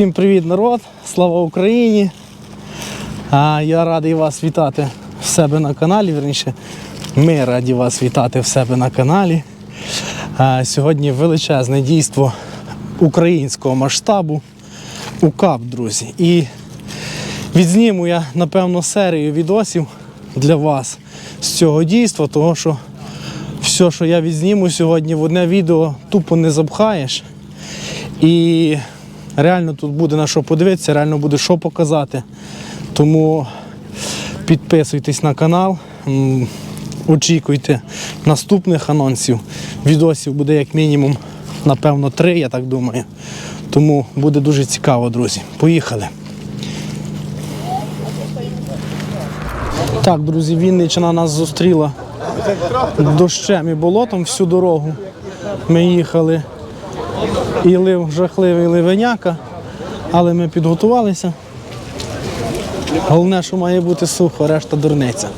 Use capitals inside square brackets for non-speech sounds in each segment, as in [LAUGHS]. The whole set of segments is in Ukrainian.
Всім привіт, народ! Слава Україні! А, я радий вас вітати в себе на каналі. Вірніше, ми раді вас вітати в себе на каналі. А, сьогодні величезне дійство українського масштабу УКАП, друзі. І відзніму я, напевно, серію відосів для вас з цього дійства, того що все, що я відзніму сьогодні в одне відео, тупо не запхаєш. І реально тут буде на що подивитися, реально буде що показати. Тому підписуйтесь на канал, очікуйте наступних анонсів. Відосів буде як мінімум, напевно, три, я так думаю. Тому буде дуже цікаво, друзі. Поїхали. Так, друзі, Вінниччина нас зустріла дощем і болотом всю дорогу. Ми їхали і лив жахливий ливеняка, але ми підготувалися. Головне, що має бути сухо, решта дурниця.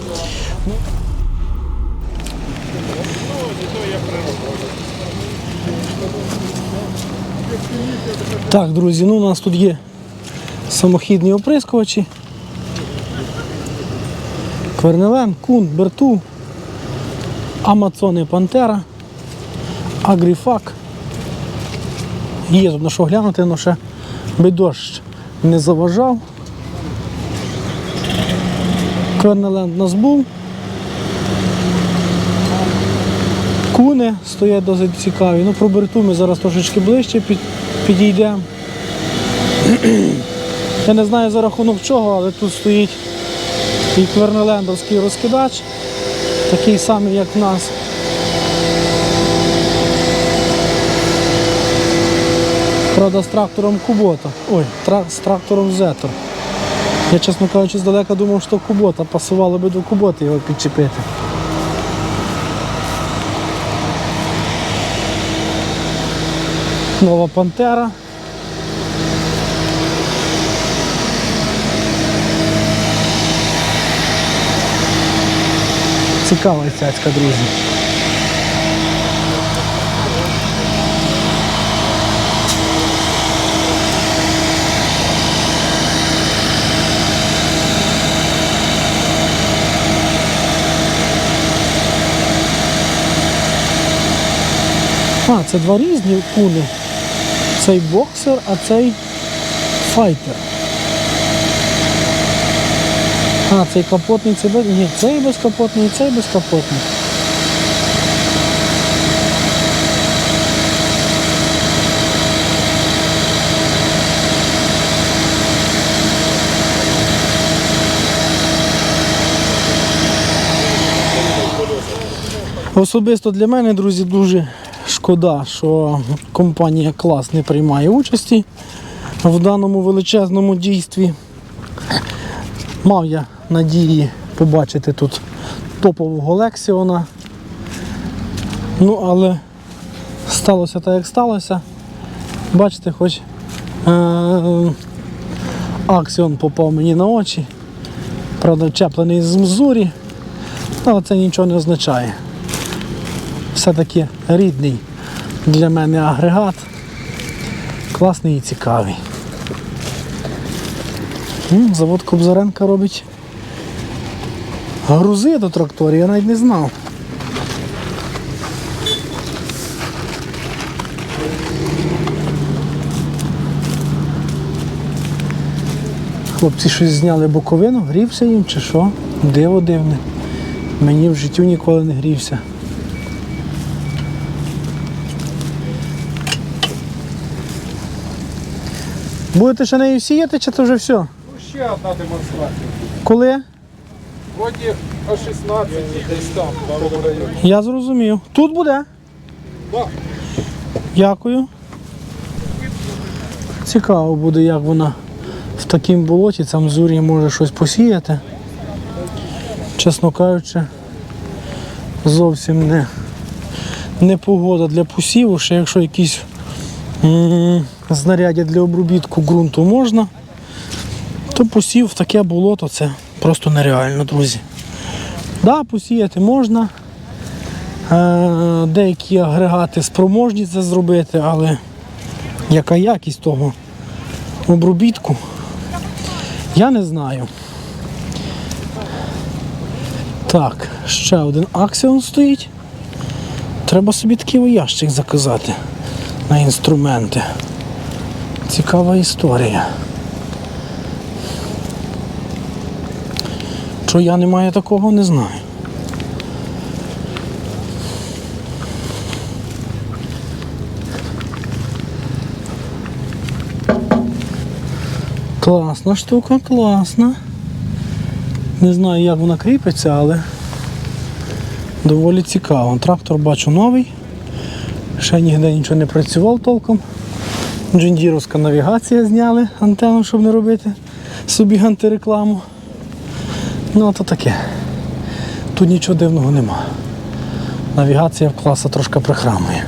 Так, друзі, ну у нас тут є самохідні оприскувачі. Квернелен, Кун, Берту, Амазон і Пантера, Агріфак. Є тут на що глянути, але ще би дощ не заважав. Квернеленд нас був. Куни стоять досить цікаві. Ну, про берту ми зараз трошечки ближче під, підійдемо. [CLEARS THROAT] Я не знаю за рахунок чого, але тут стоїть і квернелендовський розкидач, такий самий, як в нас. Правда, з трактором Кубота. Ой, тра- з трактором Зетор. Я, чесно кажучи, здалека думав, що Кубота пасувало би до Куботи його підчепити. Нова Пантера. Цікава цяцька, друзі. Це два різні куни. Цей боксер, а цей файтер. А, цей капотний, цей без... Ні, цей безкапотний, цей безкапотний. Особисто для мене, друзі, дуже шкода, що компанія клас не приймає участі в даному величезному дійстві. Мав я надії побачити тут топового Лексіона. Ну, але сталося так, як сталося. Бачите, хоч е- Аксіон попав мені на очі. Правда, вчеплений з Мзурі, але це нічого не означає. Все-таки рідний для мене агрегат. Класний і цікавий. Завод Кобзаренка робить грузи до тракторів, я навіть не знав. Хлопці щось зняли боковину, грівся їм чи що? Диво дивне. Мені в життю ніколи не грівся. Будете ще нею сіяти, чи це вже все? Ну, ще одна демонстрація. Коли? Вроді о 16 десь там, в районі. Я зрозумів. Тут буде? Так. Дякую. Цікаво буде, як вона в такому болоті, там зурі може щось посіяти. Чесно кажучи, зовсім не, не погода для посіву, ще якщо якісь знаряддя для обробітку ґрунту можна, то посів таке болото це просто нереально, друзі. Да, посіяти можна. Е, Деякі агрегати спроможні це зробити, але яка якість того обробітку. Я не знаю. Так, ще один аксіон стоїть. Треба собі такий ящик заказати на інструменти. Цікава історія. Що я не маю такого, не знаю. Класна штука, класна. Не знаю, як вона кріпиться, але доволі цікаво. Трактор бачу новий. Ще ніде нічого не працював толком. Джендіровська навігація зняли антенну, щоб не робити собі антирекламу. Ну, а то таке. Тут нічого дивного нема. Навігація в класа трошки прихрамує.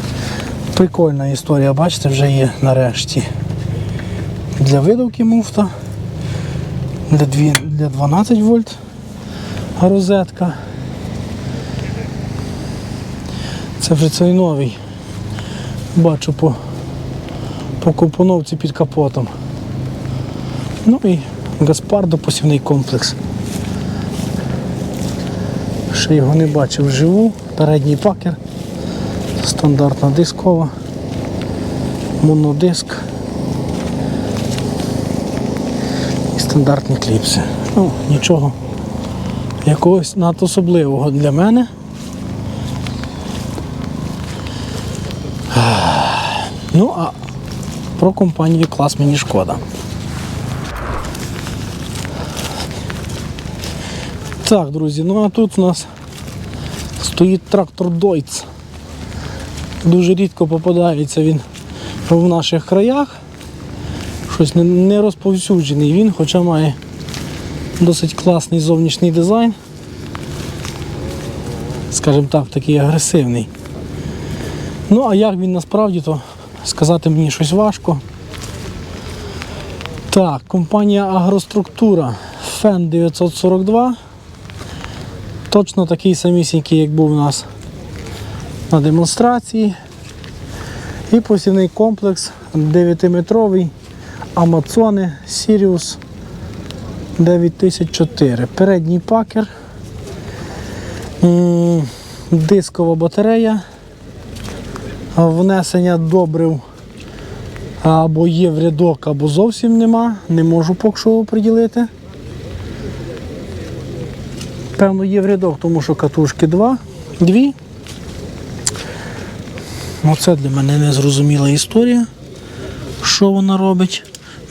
Прикольна історія, бачите, вже є нарешті. Для видавки муфта. Для 12 вольт розетка. Це вже цей новий. Бачу по, по компоновці під капотом. Ну і Гаспардо посівний комплекс. Ще його не бачив вживу. Передній пакер. Стандартна дискова. Монодиск. І стандартні кліпси. Ну, нічого якогось надособливого для мене. Ну, а про компанію клас мені шкода. Так, друзі, ну а тут у нас стоїть трактор Deutz. Дуже рідко попадається він в наших краях. Щось не розповсюджений він, хоча має досить класний зовнішній дизайн. Скажімо так, такий агресивний. Ну, а як він насправді, то сказати мені щось важко. Так, компанія Агроструктура FEN 942. Точно такий самісінький, як був у нас на демонстрації. І посівний комплекс 9-метровий Амазони Sirius 9004. Передній пакер, дискова батарея, внесення добрив або є в рядок, або зовсім нема. Не можу поки що оприділити. Певно, є в рядок, тому що катушки два, дві. Ну, це для мене незрозуміла історія, що вона робить.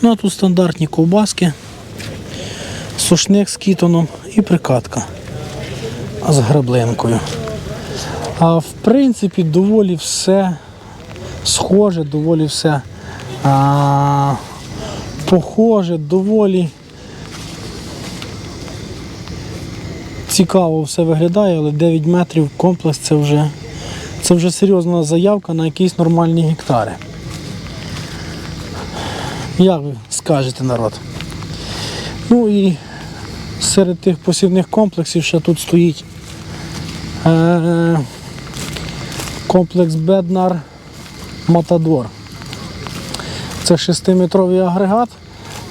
Ну, а тут стандартні ковбаски, сушник з кітоном і прикатка з граблинкою. А в принципі, доволі все схоже, доволі все а, похоже, доволі цікаво все виглядає, але 9 метрів комплекс це вже, це вже серйозна заявка на якісь нормальні гектари. Як ви скажете народ? Ну і серед тих посівних комплексів ще тут стоїть е- комплекс Беднар Матадор. Це 6-метровий агрегат.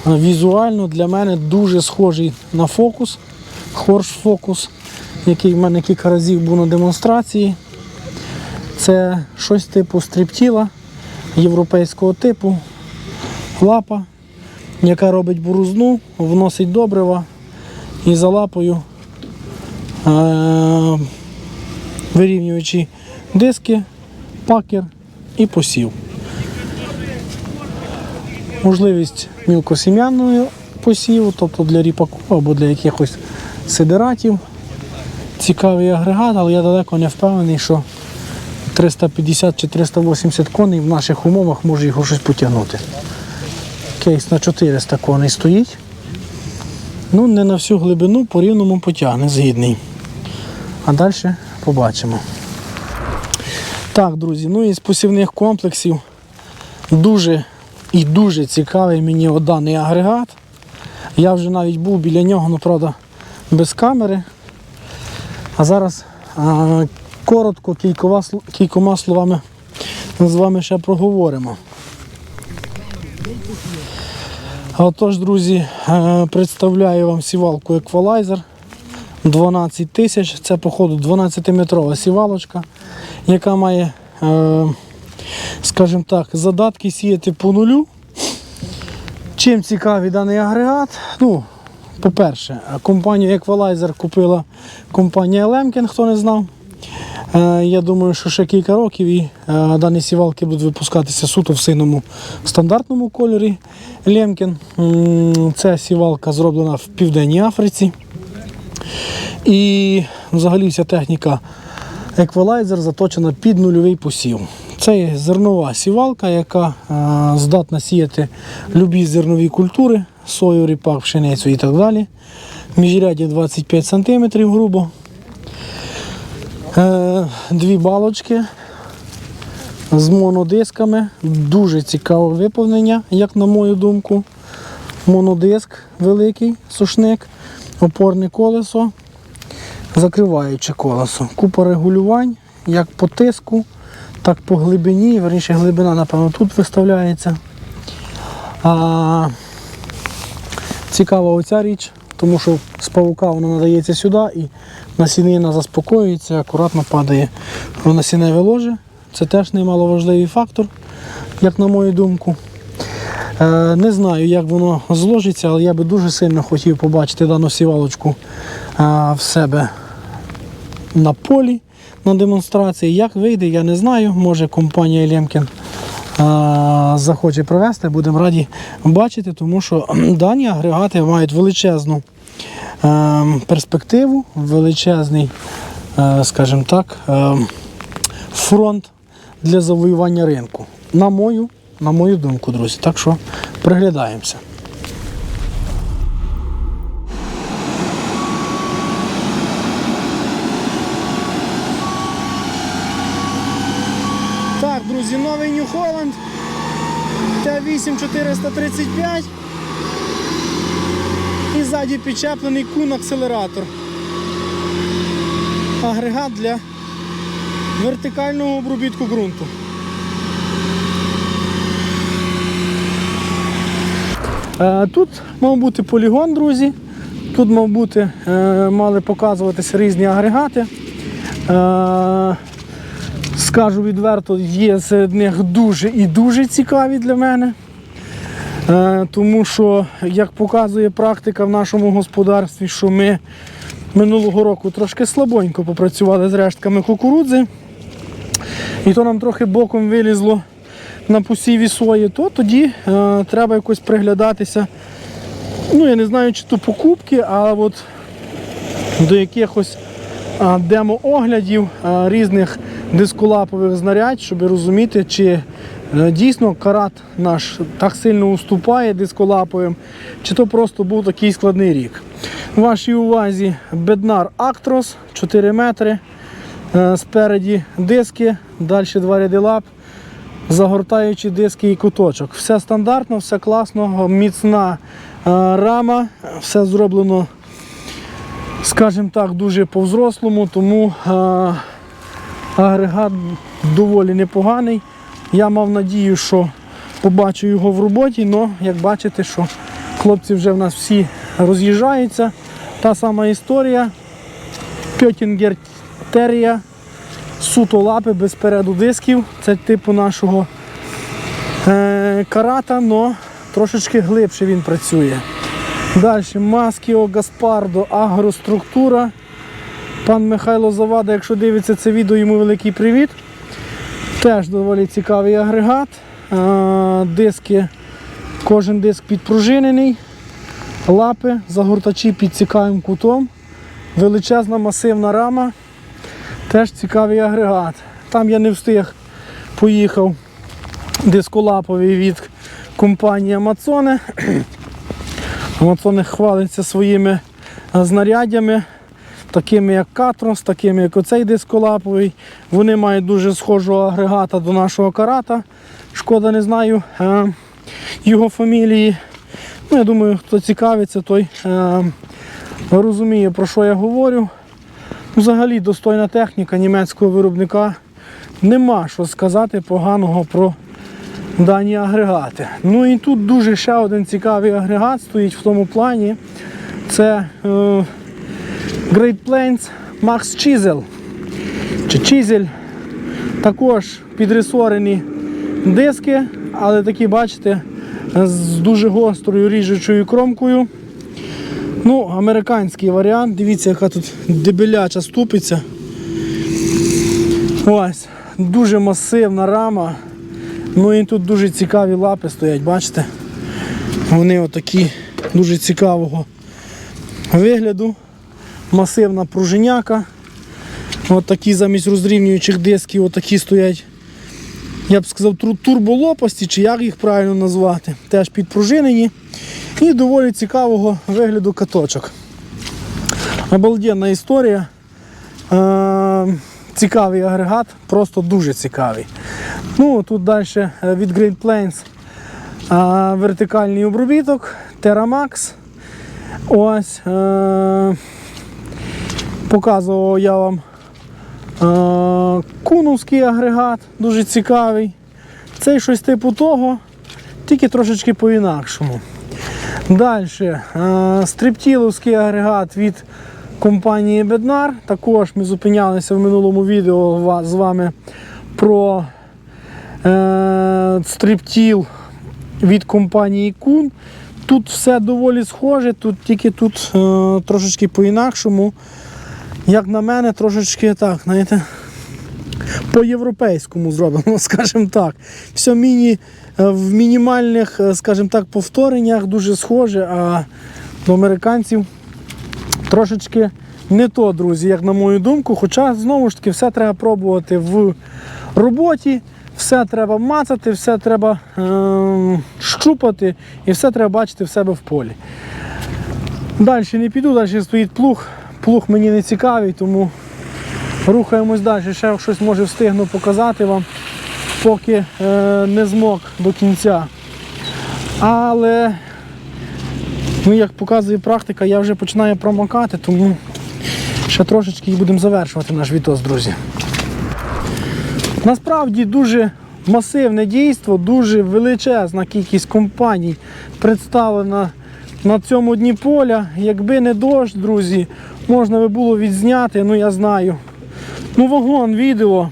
Візуально для мене дуже схожий на фокус, хорш фокус, який в мене кілька разів був на демонстрації. Це щось типу стріптіла європейського типу, лапа, яка робить борозну, вносить добрива і за лапою е- вирівнюючи диски, пакер і посів. Можливість мілкосім'яного посіву, тобто для ріпаку або для якихось сидератів. Цікавий агрегат, але я далеко не впевнений, що 350 чи 380 коней в наших умовах може його щось потягнути. Кейс на 400 коней стоїть. Ну, не на всю глибину по рівному потягне, згідний. А далі побачимо. Так, друзі, ну і з посівних комплексів дуже і дуже цікавий мені даний агрегат. Я вже навіть був біля нього, ну правда, без камери. А зараз а, коротко кількова, кількома словами з вами ще проговоримо. Отож, друзі, е, представляю вам сівалку Equalizer 12 тисяч. Це, походу, 12-метрова сівалочка, яка має, е, скажімо так, задатки сіяти по нулю. Чим цікавий даний агрегат? Ну, по-перше, компанію Equalizer купила компанія Lemken, хто не знав. Е, Я думаю, що ще кілька років і е, дані сівалки будуть випускатися суто в синьому стандартному кольорі Лемкін. Це сівалка зроблена в Південній Африці. І взагалі вся техніка еквалайзер заточена під нульовий посів. Це зернова сівалка, яка е, здатна сіяти любі зернові культури, сою, ріпак, пшеницю і так далі. Міжряді 25 см грубо. Е, Дві балочки з монодисками. Дуже цікаве виповнення, як на мою думку. Монодиск великий, сушник, опорне колесо, закриваюче колесо. Купа регулювань, як по тиску, так по глибині. Верніше глибина, напевно, тут виставляється. А, цікава оця річ, тому що з павука вона надається сюди і насінина заспокоюється, акуратно падає в насінневе ложе. Це теж немаловажливий фактор, як на мою думку. Е, Не знаю, як воно зложиться, але я би дуже сильно хотів побачити дану сівалочку е, в себе на полі на демонстрації. Як вийде, я не знаю. Може компанія Лемкін е, захоче провести, будемо раді бачити, тому що дані агрегати мають величезну перспективу, величезний, скажімо так, фронт для завоювання ринку. На мою, на мою думку, друзі. Так що приглядаємося. Так, друзі, новий New Holland Т8 435 і ззаді підчеплений кун акселератор. Агрегат для вертикального обробітку ґрунту. Тут мав бути полігон, друзі. Тут мав бути, е, мали показуватися різні агрегати. Е, Скажу відверто, є серед них дуже і дуже цікаві для мене. Е, Тому що, як показує практика в нашому господарстві, що ми минулого року трошки слабонько попрацювали з рештками кукурудзи, і то нам трохи боком вилізло на посіві сої, то тоді е, треба якось приглядатися. Ну, я не знаю, чи то покупки, а от до якихось а, демо-оглядів а, різних дисколапових знарядь, щоб розуміти, чи е, дійсно карат наш так сильно уступає дисколаповим, чи то просто був такий складний рік. Вашій увазі беднар Actros 4 метри. Е, Спереді диски, далі два ряди лап, загортаючи диски і куточок. Все стандартно, все класно, міцна е, рама, все зроблено скажімо так, дуже по-взрослому, тому е, агрегат доволі непоганий. Я мав надію, що побачу його в роботі, але як бачите, що хлопці вже в нас всі роз'їжджаються. Та сама історія. Пьотінгер Терія, суто лапи без переду дисків. Це типу нашого е, карата, але трошечки глибше він працює. Далі Маскіо Гаспардо Агроструктура. Пан Михайло Завада, якщо дивиться це відео, йому великий привіт. Теж доволі цікавий агрегат. А, Диски, кожен диск підпружинений. Лапи, загортачі під цікавим кутом. Величезна масивна рама. Теж цікавий агрегат. Там я не встиг, поїхав дисколаповий від компанії Амазоне. [CLEARS THROAT] Амазони хвалиться своїми знарядями, такими як Катрос, такими як оцей дисколаповий. Вони мають дуже схожого агрегата до нашого карата. Шкода, не знаю е, його фамілії. Ну, Я думаю, хто цікавиться, той е, розуміє, про що я говорю. Взагалі достойна техніка німецького виробника. Нема що сказати поганого про дані агрегати. Ну і тут дуже ще один цікавий агрегат стоїть в тому плані. Це е, Great Plains Max Chisel. Чи Chisel. Також підресорені диски, але такі, бачите, з дуже гострою ріжучою кромкою. Ну, американський варіант. Дивіться, яка тут дебеляча ступиця. Ось, дуже масивна рама. Ну і тут дуже цікаві лапи стоять, бачите? Вони отакі дуже цікавого вигляду. Масивна пружиняка. От такі замість розрівнюючих дисків, отакі стоять. Я б сказав, турболопасті, чи як їх правильно назвати. Теж підпружинені. І доволі цікавого вигляду каточок. Обалденна історія. Е, цікавий агрегат, просто дуже цікавий. Ну, тут далі від Great Plains е, вертикальний обробіток, Terramax. Ось. Е, показував я вам е, куновський агрегат, дуже цікавий. Цей щось типу того, тільки трошечки по-інакшому. Далі стриптіловський агрегат від компанії Беднар. Також ми зупинялися в минулому відео з вами про е, стриптіл від компанії Кун. Тут все доволі схоже, тут тільки тут е, трошечки по-інакшому. Як на мене, трошечки так, знаєте, по-європейському зроблено, [LAUGHS] скажімо так. Все міні, е, в мінімальних, е, скажімо так, повтореннях дуже схоже, а до американців трошечки не то, друзі, як на мою думку. Хоча, знову ж таки, все треба пробувати в роботі, все треба мацати, все треба е- щупати і все треба бачити в себе в полі. Далі не піду, далі стоїть плуг. Плуг мені не цікавий, тому рухаємось далі. Ще щось може встигну показати вам, поки е, не змог до кінця. Але, ну, як показує практика, я вже починаю промокати, тому ще трошечки і будемо завершувати наш відос, друзі. Насправді дуже масивне дійство, дуже величезна кількість компаній представлена на цьому дні поля. Якби не дощ, друзі, можна би було відзняти, ну я знаю. Ну, вагон, відео.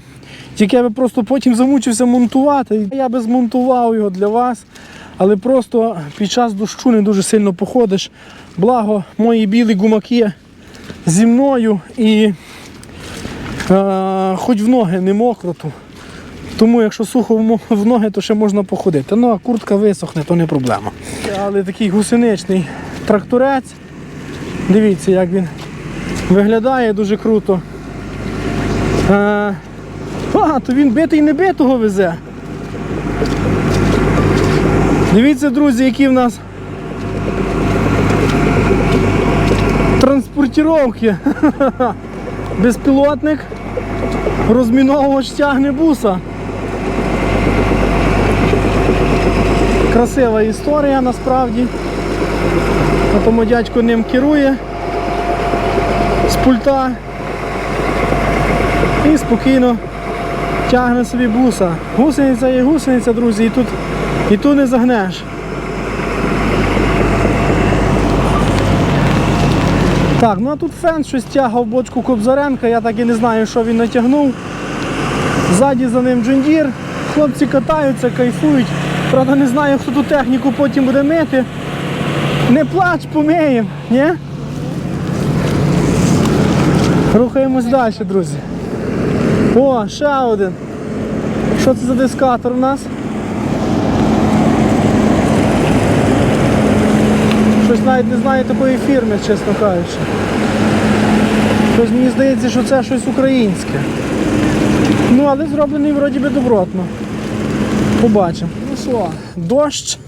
Тільки я би просто потім замучився монтувати. Я би змонтував його для вас. Але просто під час дощу не дуже сильно походиш. Благо, мої білі гумаки зі мною і е, хоч в ноги не мокро. То. Тому якщо сухо в ноги, то ще можна походити. Ну а куртка висохне, то не проблема. Але такий гусеничний тракторець. Дивіться, як він виглядає дуже круто. Е, а, то він битий не битого везе. Дивіться, друзі, які в нас транспортіровки. [LAUGHS] Безпілотник, розміновувач тягне буса. Красива історія насправді. А Тому дядько ним керує з пульта і спокійно тягне собі буса. Гусениця є гусениця, друзі, і тут, і тут не загнеш. Так, ну а тут фен щось тягав бочку Кобзаренка, я так і не знаю, що він натягнув. Ззаді за ним джундір. Хлопці катаються, кайфують. Правда, не знаю, хто ту техніку потім буде мити. Не плач, помиємо, ні? Рухаємось далі, друзі. О, ще один. Що це за дискатор у нас? Щось навіть не знаю такої фірми, чесно кажучи. Щось мені здається, що це щось українське. Ну, але зроблений вроді би добротно. Побачимо. Ну що, дощ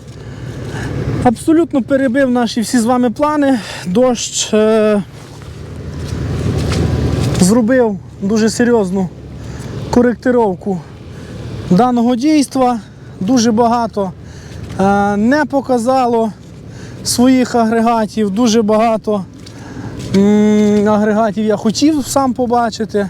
абсолютно перебив наші всі з вами плани. Дощ е- зробив дуже серйозну коректировку даного дійства. Дуже багато е, не показало своїх агрегатів, дуже багато агрегатів я хотів сам побачити.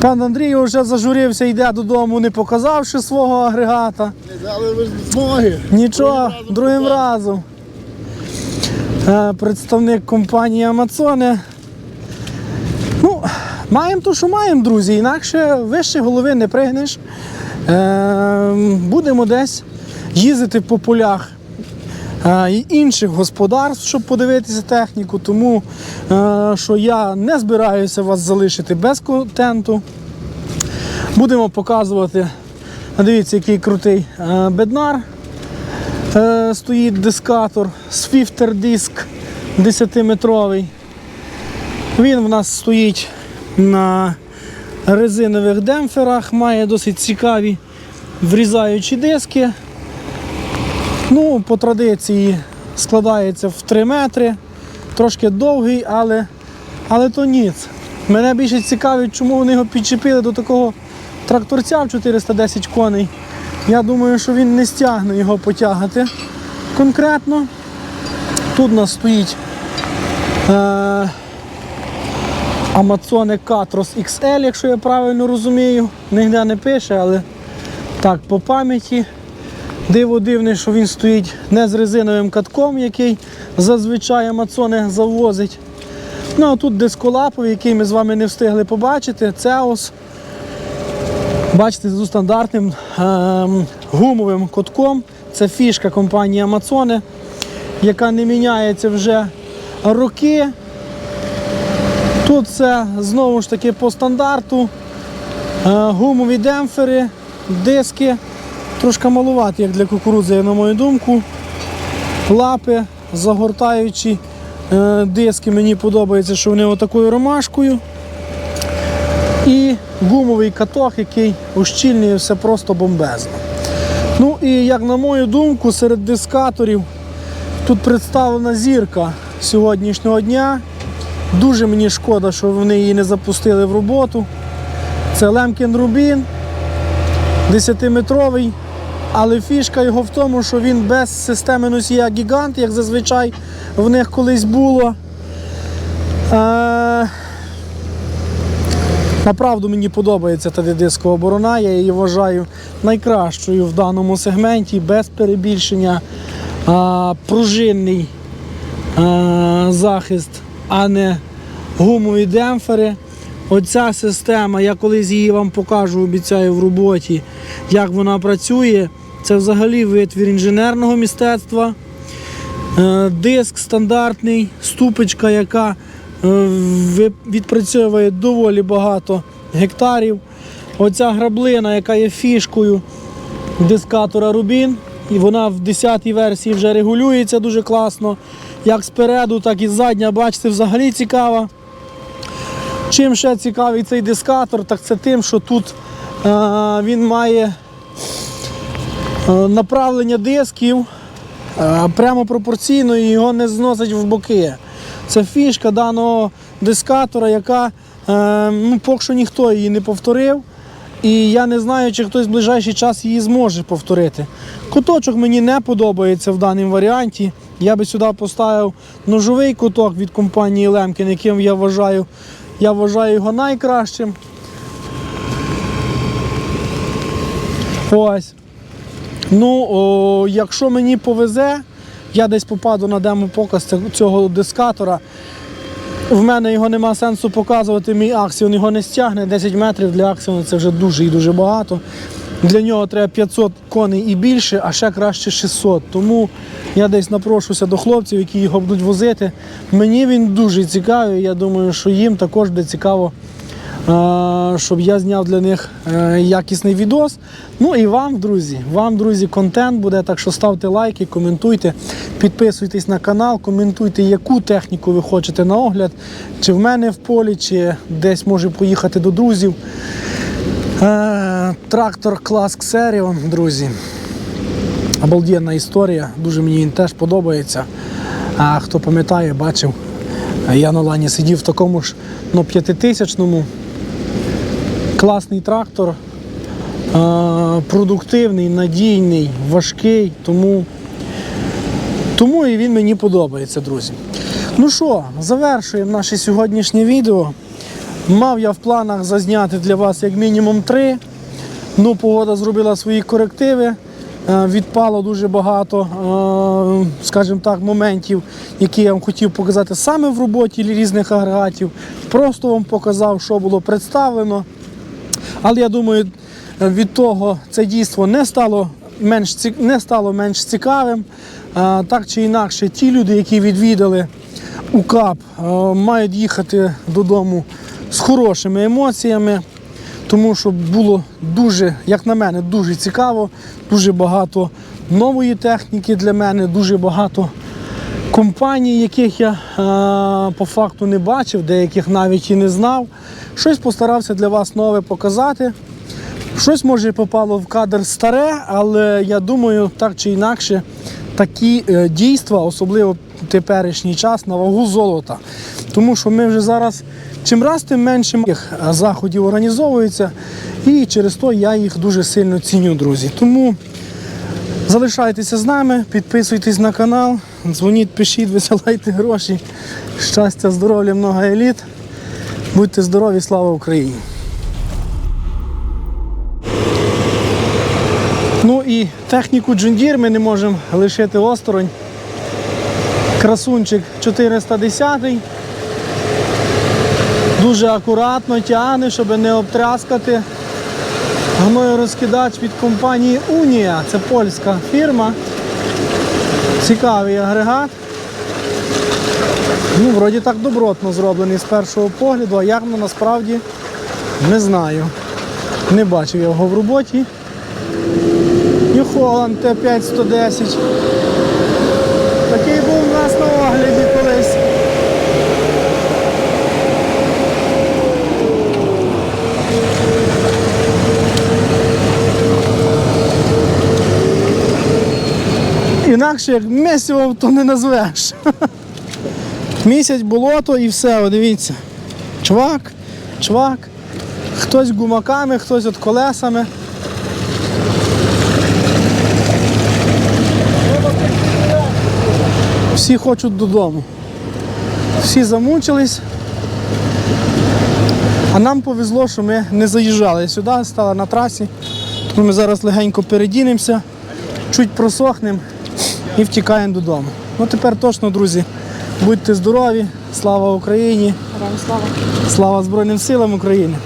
Пан Андрій вже зажурився, йде додому, не показавши свого агрегата. Але ви змоги. Нічого, другим разом. Е, Представник компанії Амазони. Маємо то, що маємо, друзі. Інакше вище голови не пригнеш. Е, Будемо десь їздити по полях е, і інших господарств, щоб подивитися техніку. Тому е, що я не збираюся вас залишити без контенту. Будемо показувати. Дивіться, який крутий е, беднар. Стоїть дискатор, свіфтер диск 10-метровий. Він в нас стоїть на резинових демпферах, має досить цікаві врізаючі диски. Ну, по традиції складається в 3 метри, трошки довгий, але, але то ніц. Мене більше цікавить, чому вони його підчепили до такого тракторця в 410 коней. Я думаю, що він не стягне його потягати конкретно. Тут у нас стоїть е, Amazone Catros XL, якщо я правильно розумію. Ніде не пише, але так, по пам'яті. Диво дивне, що він стоїть не з резиновим катком, який зазвичай Amazone завозить. Ну а тут дисколаповий, який ми з вами не встигли побачити. Цеос. Бачите, з стандартним ем, гумовим котком. Це фішка компанії Amazone, яка не міняється вже роки. Тут все знову ж таки по стандарту. Е, гумові демпфери, диски. Трошки малувати, як для кукурудзи, на мою думку. Лапи, загортаючі е, диски. Мені подобається, що вони отакою ромашкою. І гумовий каток, який ущільнює все просто бомбезно. Ну і як на мою думку, серед дискаторів тут представлена зірка сьогоднішнього дня. Дуже мені шкода, що вони її не запустили в роботу. Це Лемкін Рубін, 10-метровий, але фішка його в тому, що він без системи носія гігант, як зазвичай в них колись було. Е- Направду мені подобається та дискова борона, я її вважаю найкращою в даному сегменті, без перебільшення. А, пружинний а, захист, а не гумові демпфери. Оця система, я колись її вам покажу, обіцяю в роботі, як вона працює. Це взагалі витвір інженерного мистецтва. Е, Диск стандартний, ступочка, яка е, відпрацьовує доволі багато гектарів. Оця граблина, яка є фішкою дискатора Рубін, і вона в 10-й версії вже регулюється дуже класно. Як спереду, так і ззадня, бачите, взагалі цікава. Чим ще цікавий цей дискатор, так це тим, що тут е, він має е, направлення дисків е, прямо пропорційно і його не зносить в боки. Це фішка даного дискатора, яка е, ну, поки що ніхто її не повторив. І я не знаю, чи хтось в ближайший час її зможе повторити. Куточок мені не подобається в даному варіанті. Я би сюди поставив ножовий куток від компанії Лемкін, яким я вважаю, я вважаю його найкращим. Ось. Ну, о, якщо мені повезе, я десь попаду на демо-показ цього дискатора. В мене його нема сенсу показувати. Мій аксіон його не стягне. 10 метрів для аксіону це вже дуже і дуже багато. Для нього треба 500 коней і більше, а ще краще 600. Тому я десь напрошуся до хлопців, які його будуть возити. Мені він дуже цікавий. Я думаю, що їм також буде цікаво е, щоб я зняв для них е, якісний відос. Ну і вам, друзі, вам, друзі, контент буде. Так що ставте лайки, коментуйте, підписуйтесь на канал, коментуйте, яку техніку ви хочете на огляд, чи в мене в полі, чи десь може поїхати до друзів. Трактор клас Xerion, друзі. Обалденна історія, дуже мені він теж подобається. А хто пам'ятає, бачив, я на лані сидів в такому ж ну, п'ятитисячному. Класний трактор, продуктивний, надійний, важкий, тому, тому і він мені подобається, друзі. Ну що, завершуємо наше сьогоднішнє відео. Мав я в планах зазняти для вас як мінімум три. Ну, погода зробила свої корективи. Е, Відпало дуже багато, е, скажімо так, моментів, які я вам хотів показати саме в роботі різних агрегатів. Просто вам показав, що було представлено. Але я думаю, від того це дійство не стало менш, не стало менш цікавим. Так чи інакше, ті люди, які відвідали УКАП, е, мають їхати додому з хорошими емоціями, тому що було дуже, як на мене, дуже цікаво, дуже багато нової техніки для мене, дуже багато компаній, яких я е, по факту не бачив, деяких навіть і не знав. Щось постарався для вас нове показати. Щось може попало в кадр старе, але я думаю, так чи інакше, такі е, дійства, особливо теперішній час, на вагу золота. Тому що ми вже зараз чим раз, тим менше їх е, заходів організовується, і через то я їх дуже сильно ціню, друзі. Тому залишайтеся з нами, підписуйтесь на канал, дзвоніть, пишіть, [LAUGHS] висилайте гроші. Щастя, здоров'я, много еліт. Будьте здорові, слава Україні! Ну і техніку Джундір ми не можемо лишити осторонь. Красунчик 410. Дуже акуратно тягне, щоб не обтряскати. Гною розкидач від компанії Унія. Це польська фірма. Цікавий агрегат. Ну, вроді так добротно зроблений з першого погляду, а як насправді не знаю. Не бачив його в роботі. New Holland Т5 110. Такий був у нас на огляді колись. Інакше як месиво, то не назвеш. [LAUGHS] Місяць болото і все, о, дивіться. Чувак, чувак. Хтось гумаками, хтось от колесами. Всі хочуть додому. Всі замучились. А нам повезло, що ми не заїжджали сюди, стали на трасі. Тому ми зараз легенько передінемося, чуть просохнемо і втікаємо додому. Ну тепер точно, друзі, будьте здорові, слава Україні! Слава Збройним силам України!